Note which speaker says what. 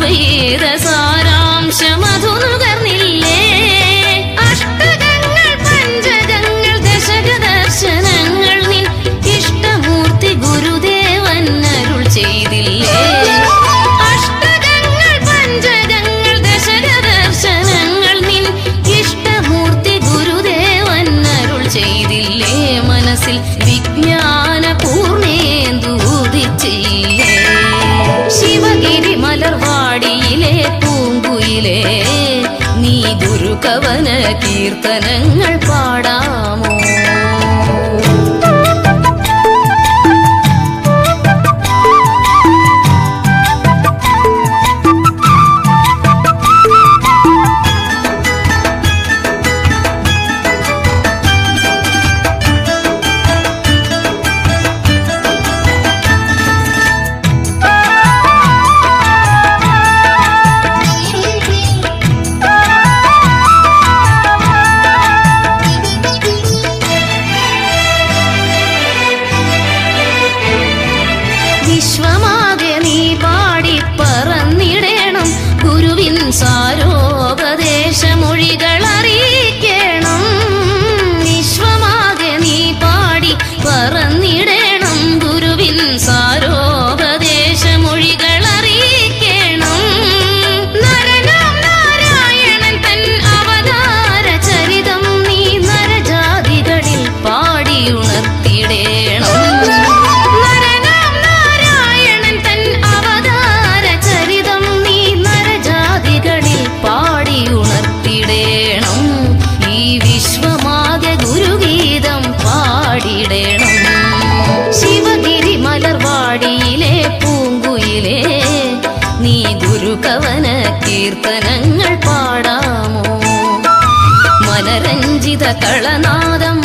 Speaker 1: അദ്വൈത സാരാംശമധു നുകർന്നില്ലേ അഷ്ടകങ്ങൾ പഞ്ചകങ്ങൾ ദശക ദർശനങ്ങൾ നിൻ ഇഷ്ടമൂർത്തി ഗുരുദേവൻ അരുൾ ചെയ്തില്ലേ? അഷ്ടകങ്ങൾ പഞ്ചകങ്ങൾ ദശക ദർശനങ്ങൾ നിൻ ഇഷ്ടമൂർത്തി ഗുരുദേവൻ അരുൾ ചെയ്തില്ലേ? മനസ്സിൽ നീ ഗുരുകവന കീർത്തനങ്ങൾ പാടാമോ? विश्वमा പാടിടേണം ശിവഗിരി മലർവാടിയിലെ പൂങ്കുയിലേ നീ ഗുരുകവന കീർത്തനങ്ങൾ പാടാമോ? മനരഞ്ജിത കളനാദം